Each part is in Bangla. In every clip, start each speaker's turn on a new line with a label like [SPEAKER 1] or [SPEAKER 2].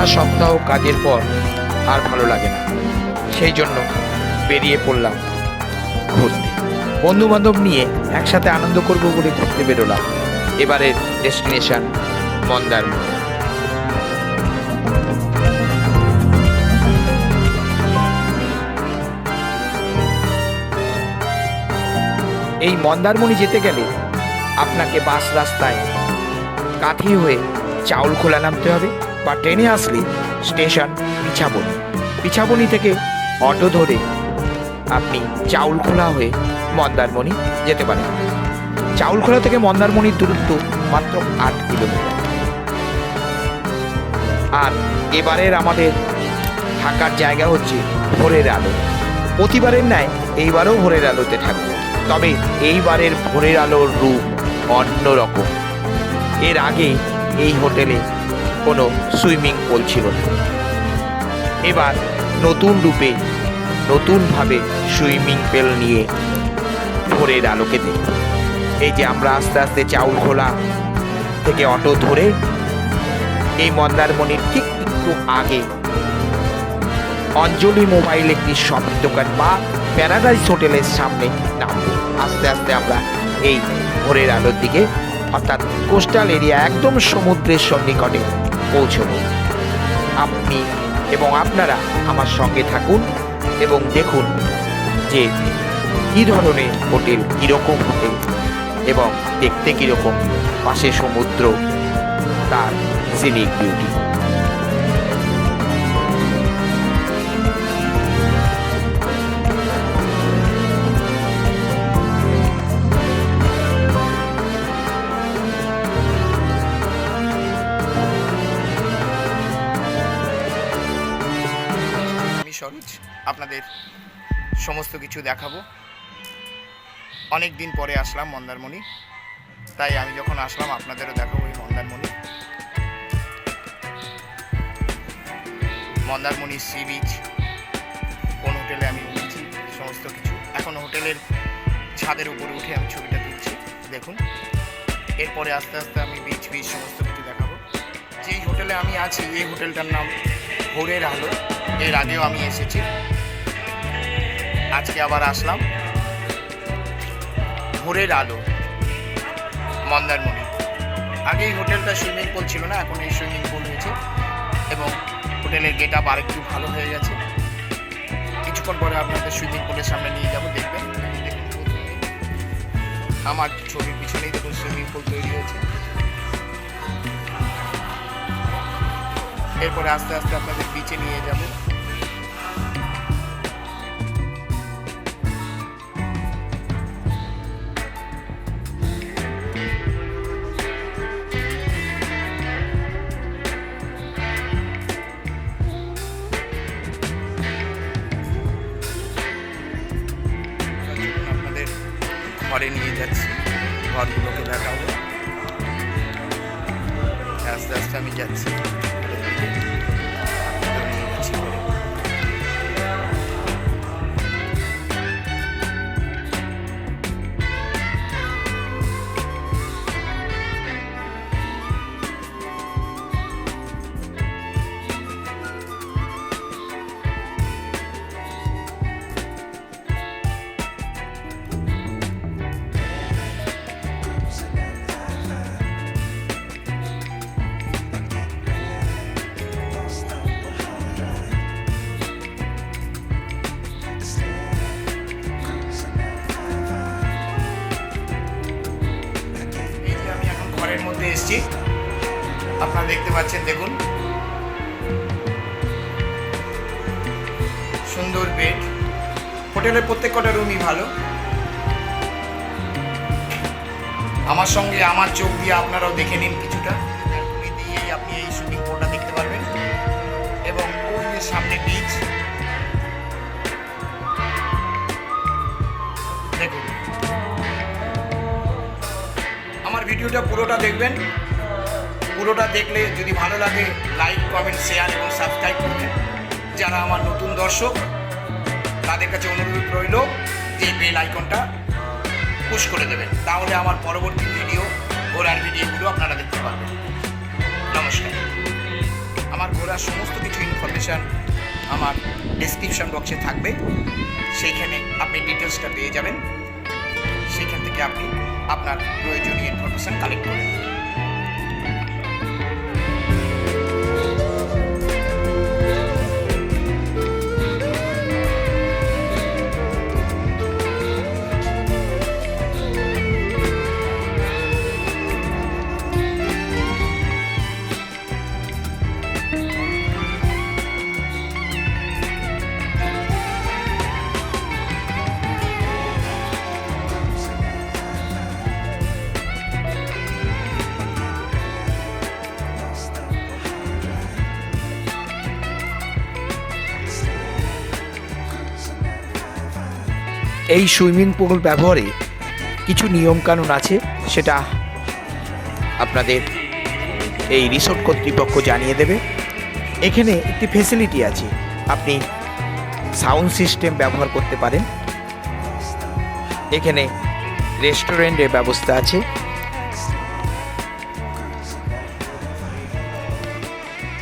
[SPEAKER 1] সারা সপ্তাহ কাজের পর আর ভালো লাগে না। সেই জন্য বেরিয়ে পড়লাম ঘুরতে। বন্ধু বান্ধব নিয়ে একসাথে আনন্দ করব বলে ঘুরতে বেরোলাম। এবারের ডেস্টিনেশন মন্দারমণি এই মন্দারমণি যেতে গেলে আপনাকে বাস রাস্তায় কাঠি হয়ে চাউল খোলা নামতে হবে। বা ট্রেনে আসলে স্টেশন পিছাবনি। পিছাবনি থেকে অটো ধরে আপনি চাউল খোলা হয়ে মন্দারমণি যেতে পারেন। চাউলখোলা থেকে মন্দারমণির দূরত্ব মাত্র আট কিলোমিটার। আর এবারের আমাদের থাকার জায়গা হচ্ছে ভোরের আলো। প্রতিবারের ন্যায় এইবারও ভোরের আলোতে থাকবে। তবে এইবারের ভোরের আলোর রূপ অন্যরকম। এর আগে এই হোটেলে কোনো সুইমিং পুল ছিল না। এবার নতুন রূপে, নতুনভাবে সুইমিং পুল নিয়ে ভোরের আলোকে দেখব এই যে আমরা আস্তে আস্তে চাউল খোলা থেকে অটো ধরে এই মন্দারমণির ঠিক একটু আগে অঞ্জলি মোবাইল একটি শপিং দোকান বা প্যারাডাইস হোটেলের সামনে নামবো আস্তে আস্তে আমরা এই ভোরের আলোর দিকে, অর্থাৎ কোস্টাল এরিয়া একদম সমুদ্রের সন্নিকটে পৌঁছবো। আপনি এবং আপনারা আমার সঙ্গে থাকুন এবং দেখুন যে কী ধরনের হোটেল, কীরকম হোটেল এবং দেখতে কীরকম পাশে সমুদ্র, তার সিনিক বিউটি আপনাদের সমস্ত কিছু দেখাবো। অনেক দিন পরে আসলাম মন্দারমণি। তাই আমি যখন আসলাম, আপনাদেরও দেখাবো এই মন্দারমণি। মন্দারমণি সি বিচ, কোন হোটেলে আমি উঠেছি, সমস্ত কিছু। এখন হোটেলের ছাদের উপরে উঠে আমি ছবিটা তুলছি, দেখুন। এরপরে আস্তে আস্তে আমি বিচ বিচ, সমস্ত কিছু দেখাবো। যেই হোটেলে আমি আছি, এই হোটেলটার নাম ভোরের আলো। এর আগেও আমি এসেছি। আজকে আবার আসলাম। ভোরের আলো, মন্দারমণি। আগে এই হোটেলটা সুইমিং পুল ছিল না, এখন এই সুইমিং পুল হয়েছে এবং হোটেলের গেট আপ আরেকটু ভালো হয়ে গেছে। কিছুক্ষণ পরে আপনাদের সুইমিং পুলের সামনে নিয়ে যাব, দেখবেন। আমার ছবির পিছনেই দেখুন সুইমিং পুল তৈরি হয়েছে। এরপরে আস্তে আস্তে আপনাদের বিচে নিয়ে যাব। ঘরে নিয়ে যাচ্ছি। ঘরগুলোকে দেখাবো। আস্তে আস্তে আমি যাচ্ছি। আপনারা দেখতে পাচ্ছেন, দেখুন। সুন্দর বেড হোটেলের প্রত্যেক কটা রুমই ভালো। আমার সঙ্গে আমার চোখ দিয়ে আপনারাও দেখে নিন কিছুটা। আপনি এই শুটিং পুলটা দেখতে পারবেন। এবং ওই যে সামনে বিচ দেখুন। আমার ভিডিওটা পুরোটা দেখবেন। পুরোটা দেখলে যদি ভালো লাগে লাইক কমেন্ট শেয়ার এবং সাবস্ক্রাইব করবেন যারা আমার নতুন দর্শক, তাদের কাছে অনুরোধ রইল যে বেল আইকনটা পুশ করে দেবেন। তাহলে আমার পরবর্তী ভিডিও ঘোরার ভিডিওগুলো আপনারা দেখতে পারবেন। নমস্কার। আমার ঘোরা
[SPEAKER 2] তার সমস্ত কিছু ইনফরমেশান আমার ডেসক্রিপশন বক্সে থাকবে। সেইখানে আপনি ডিটেলসটা পেয়ে যাবেন। সেইখান থেকে আপনি আপনার প্রয়োজনীয় ইনফরমেশান কালেক্ট করে
[SPEAKER 1] এই সুইমিং পুল ব্যবহারে কিছু নিয়মকানুন আছে সেটা আপনাদের এই রিসোর্ট কর্তৃপক্ষ জানিয়ে দেবে। এখানে একটি ফেসিলিটি আছে। আপনি সাউন্ড সিস্টেম ব্যবহার করতে পারেন। এখানে রেস্টুরেন্টের ব্যবস্থা আছে।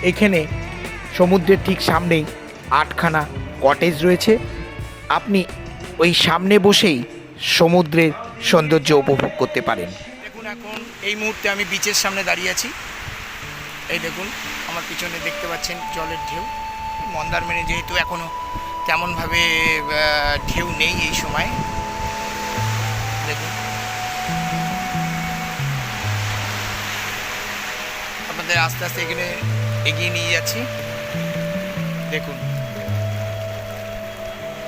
[SPEAKER 1] এখানে সমুদ্রের ঠিক সামনেই আটখানা কটেজ রয়েছে। আপনি ওই সামনে বসেই সমুদ্রের সৌন্দর্য উপভোগ করতে পারেন।
[SPEAKER 2] দেখুন এখন এই মুহূর্তে আমি বিচের সামনে দাঁড়িয়ে আছি। এই দেখুন, আমার পিছনে দেখতে পাচ্ছেন জলের ঢেউ। মন্দারমণি যেহেতু এখনও তেমনভাবে ঢেউ নেই এই সময়। দেখুন। আপনাদের আস্তে আস্তে এখানে এগিয়ে নিয়ে যাচ্ছি। দেখুন।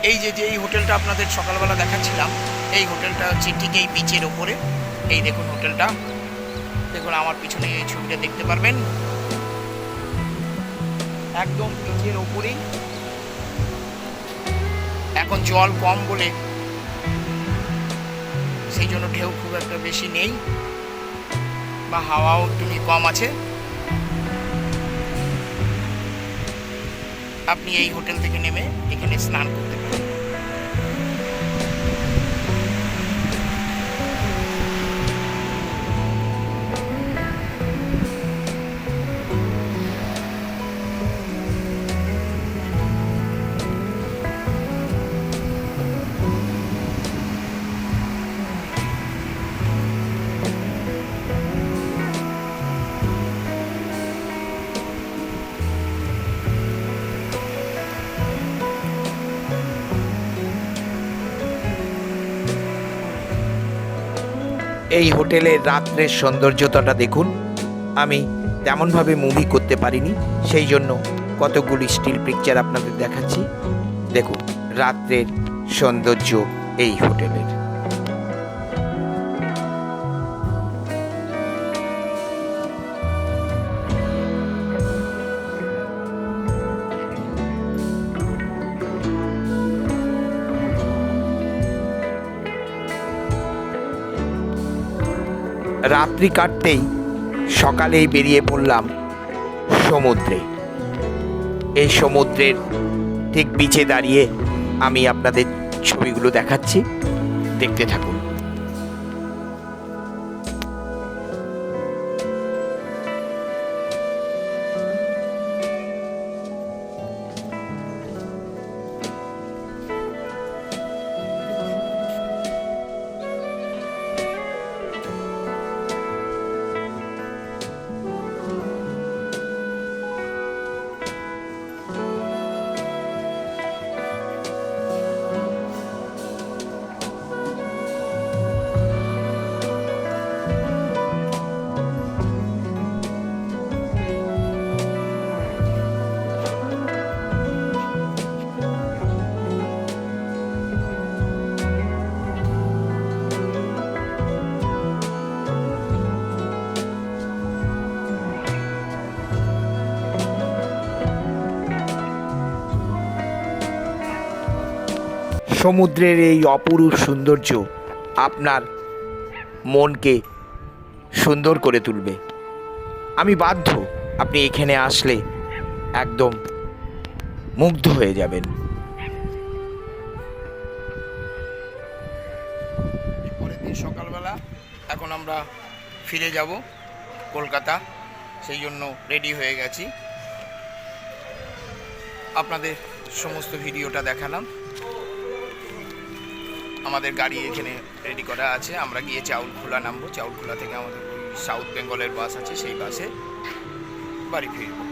[SPEAKER 2] এই যে যে এই হোটেলটা আপনাদের সকালবেলা দেখাচ্ছিলাম, এই হোটেলটা হচ্ছে ঠিক এই বিচের ওপরে এই দেখুন হোটেলটা। দেখুন আমার পিছনে এই ছবিটা দেখতে পারবেন। একদম বিচের ওপরেই এখন জল কম বলে সেই জন্য ঢেউ খুব একটা বেশি নেই, বা হাওয়াও তুমি কম আছে। আপনি এই হোটেল থেকে নেমে এখানে স্নান করতে
[SPEAKER 1] এই হোটেলের রাত্রের সৌন্দর্যতাটা দেখুন। আমি তেমনভাবে মুভি করতে পারিনি, সেই জন্য কতগুলি স্টিল পিকচার আপনাদের দেখাচ্ছি। দেখুন, রাত্রের সৌন্দর্য এই হোটেলের। রাত্রি কাটতেই সকালেই বেরিয়ে পড়লাম সমুদ্রে। এই সমুদ্রের ঠিক বিচে দাঁড়িয়ে আমি আপনাদের ছবিগুলো দেখাচ্ছি। দেখতে থাকুন। সমুদ্রের এই অপরূপ সৌন্দর্য আপনার মনকে সুন্দর করে তুলবে। আমি বাধ্য, আপনি এখানে আসলে একদম মুগ্ধ হয়ে যাবেন।
[SPEAKER 2] পরের দিন সকালবেলা এখন আমরা ফিরে যাব কলকাতা, সেই জন্য রেডি হয়ে গেছি। আপনাদের সমস্ত ভিডিওটা দেখালাম। আমাদের গাড়ি এখানে রেডি করা আছে। আমরা গিয়ে চাউলখোলা নামবো। চাউলখোলা থেকে আমাদের সাউথ বেঙ্গলের বাস আছে, সেই বাসে বাড়ি ফিরবো।